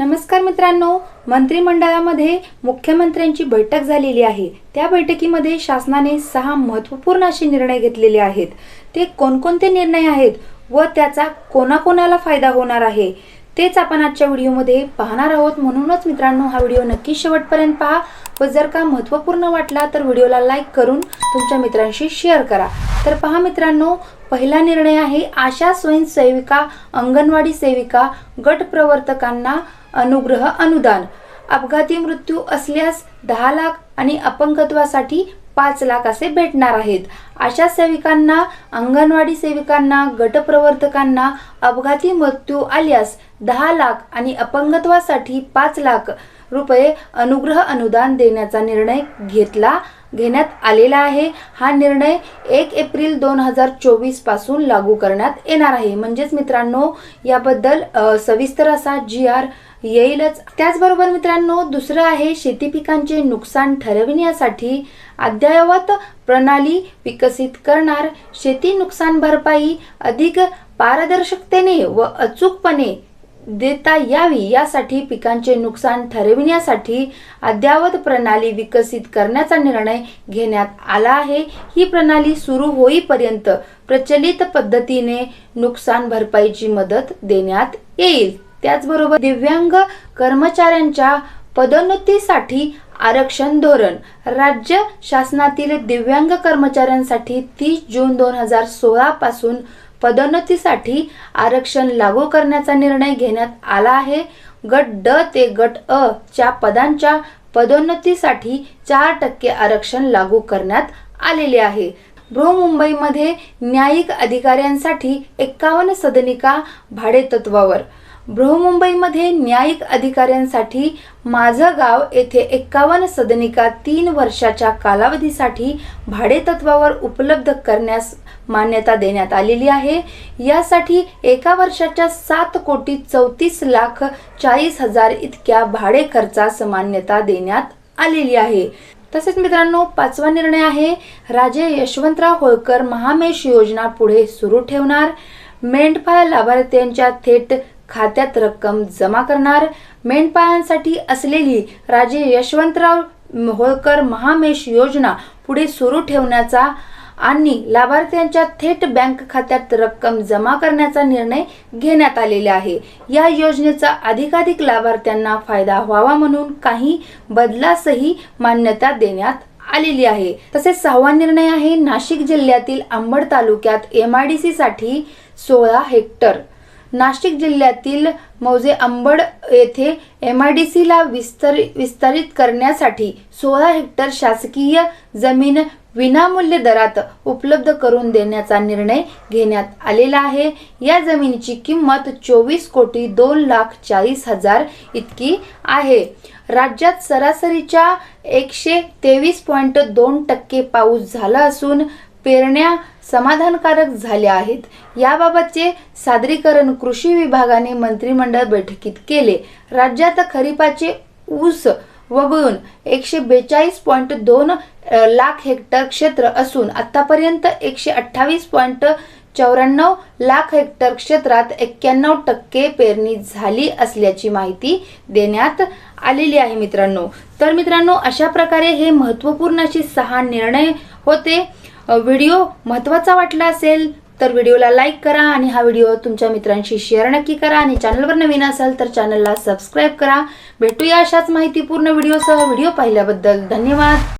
नमस्कार मित्रांनो मंत्रिमंडळामध्ये मुख्यमंत्र्यांची बैठक झालेली आहे. त्या बैठकीमध्ये शासनाने सहा महत्त्वपूर्ण असे निर्णय घेतलेले आहेत. ते कोणकोणते निर्णय आहेत व त्याचा कोणाकोणाला फायदा होणार आहे? तेच आपण आजच्या व्हिडिओमध्ये पाहणार आहोत. म्हणूनच मित्रांनो हा व्हिडिओ नक्की शेवटपर्यंत पहा. व जर का महत्त्वपूर्ण वाटला तर व्हिडिओला लाईक करून तुमच्या मित्रांशी शेअर करा. तर पहा मित्रांनो पहिला निर्णय आहे आशा स्वयंसेविका अंगणवाडी सेविका गट प्रवर्तकांना अनुग्रह अनुदान. अपघाती मृत्यू असल्यास दहा लाख आणि अपंगत्वासाठी पाच लाख असे भेटणार आहेत. अशा सेविकांना अंगणवाडी सेविकांना गटप्रवर्तकांना अपघाती मृत्यू आल्यास दहा लाख आणि अपंगत्वासाठी पाच लाख रुपये अनुग्रह अनुदान देण्याचा निर्णय घेतला घेण्यात आलेला आहे. हा निर्णय एक एप्रिल दोन हजार चोवीसपासून लागू करण्यात येणार आहे. म्हणजेच मित्रांनो याबद्दल सविस्तर असा जी आर येईलच. त्याचबरोबर मित्रांनो दुसरं आहे शेती पिकांचे नुकसान ठरविण्यासाठी अद्ययावत प्रणाली विकसित करणार. शेती नुकसान भरपाई अधिक पारदर्शकतेने व अचूकपणे देता यावी यासाठी पिकांचे नुकसान ठरविण्यासाठी अद्ययावत प्रणाली विकसित करण्याचा निर्णय घेण्यात आला आहे. ही प्रणाली सुरू होईपर्यंत प्रचलित पद्धतीने नुकसान भरपाईची मदत देण्यात येईल. त्याचबरोबर दिव्यांग कर्मचाऱ्यांच्या पदोन्नतीसाठी आरक्षण धोरण. राज्य शासनातील दिव्यांग कर्मचाऱ्यांसाठी तीस जून दोन हजार सोळा पासून पदोन्नतीसाठी आरक्षण लागू करण्याचा निर्णय घेण्यात आला आहे. गट ड ते गट अ च्या पदांच्या पदोन्नतीसाठी चार टक्के आरक्षण लागू करण्यात आलेले आहे. बृहमुंबईमध्ये न्यायिक अधिकाऱ्यांसाठी एक्कावन्न सदनिका भाडेतत्वावर बृहमुंबईमध्ये न्यायिक अधिकाऱ्यांसाठी माझं गाव येथे एक्कावन्न सदनिका तीन वर्षाच्या कालावधीसाठी भाडेतत्वावर उपलब्ध करण्यास मान्यता देण्यात आलेली आहे. यासाठी एका वर्षाच्या सात कोटी चौतीस लाख चाळीस हजार इतक्या भाडे खर्चास मान्यता देण्यात आलेली आहे. तसेच मित्रांनो पाचवा निर्णय आहे राजे यशवंतराव होळकर महामेश योजना पुढे सुरू ठेवणार. मेंढपाळ लाभार्थ्यांच्या थेट खात्यात रक्कम जमा करणार मेंढपाळांसाठी असलेली राजे यशवंतराव होळकर महामेश योजना पुढे सुरू ठेवण्याचा आणि लाभार्थ्यांच्या थेट बँक खात्यात रक्कम जमा करण्याचा निर्णय घेण्यात आलेला आहे. या योजनेचा अधिकाधिक लाभार्थ्यांना फायदा व्हावा म्हणून काही बदलासही मान्यता देण्यात आलेली आहे. तसेच सहावा निर्णय आहे नाशिक जिल्ह्यातील अंबड तालुक्यात एम आय डी सी साठी सोळा हेक्टर नाशिक जिल्ह्यातील मौजे अंबड येथे एम आय डी सीला विस्तार विस्तारित करण्यासाठी सोळा हेक्टर शासकीय जमीन विनामूल्य दरात उपलब्ध करून देण्याचा निर्णय घेण्यात आलेला आहे. या जमिनीची किंमत चोवीस कोटी दोन लाख चाळीस हजार इतकी आहे. राज्यात सरासरीच्या एकशे तेवीस पॉईंट दोन टक्के पाऊस झाला असून पेरण्या समाधानकारक झाल्या आहेत. याबाबतचे सादरीकरण कृषी विभागाने मंत्रिमंडळ बैठकीत केले. राज्यात खरीपाचे ऊस वगळून एकशे बेचाळीस पॉईंट दोन लाख हेक्टर क्षेत्र असून आतापर्यंत एकशे अठ्ठावीस पॉईंट चौऱ्याण्णव लाख हेक्टर क्षेत्रात एक्क्याण्णव टक्के पेरणी झाली असल्याची माहिती देण्यात आलेली आहे मित्रांनो. तर मित्रांनो अशा प्रकारे हे महत्त्वपूर्ण असे सहा निर्णय होते. व्हिडिओ महत्त्वाचा वाटला असेल तर व्हिडिओला लाईक करा आणि हा व्हिडिओ तुमच्या मित्रांशी शेअर नक्की करा. आणि चॅनलवर नवीन असाल तर चॅनलला सबस्क्राईब करा. भेटूया अशाच माहितीपूर्ण व्हिडिओसह व्हिडिओ पाहिल्याबद्दल धन्यवाद.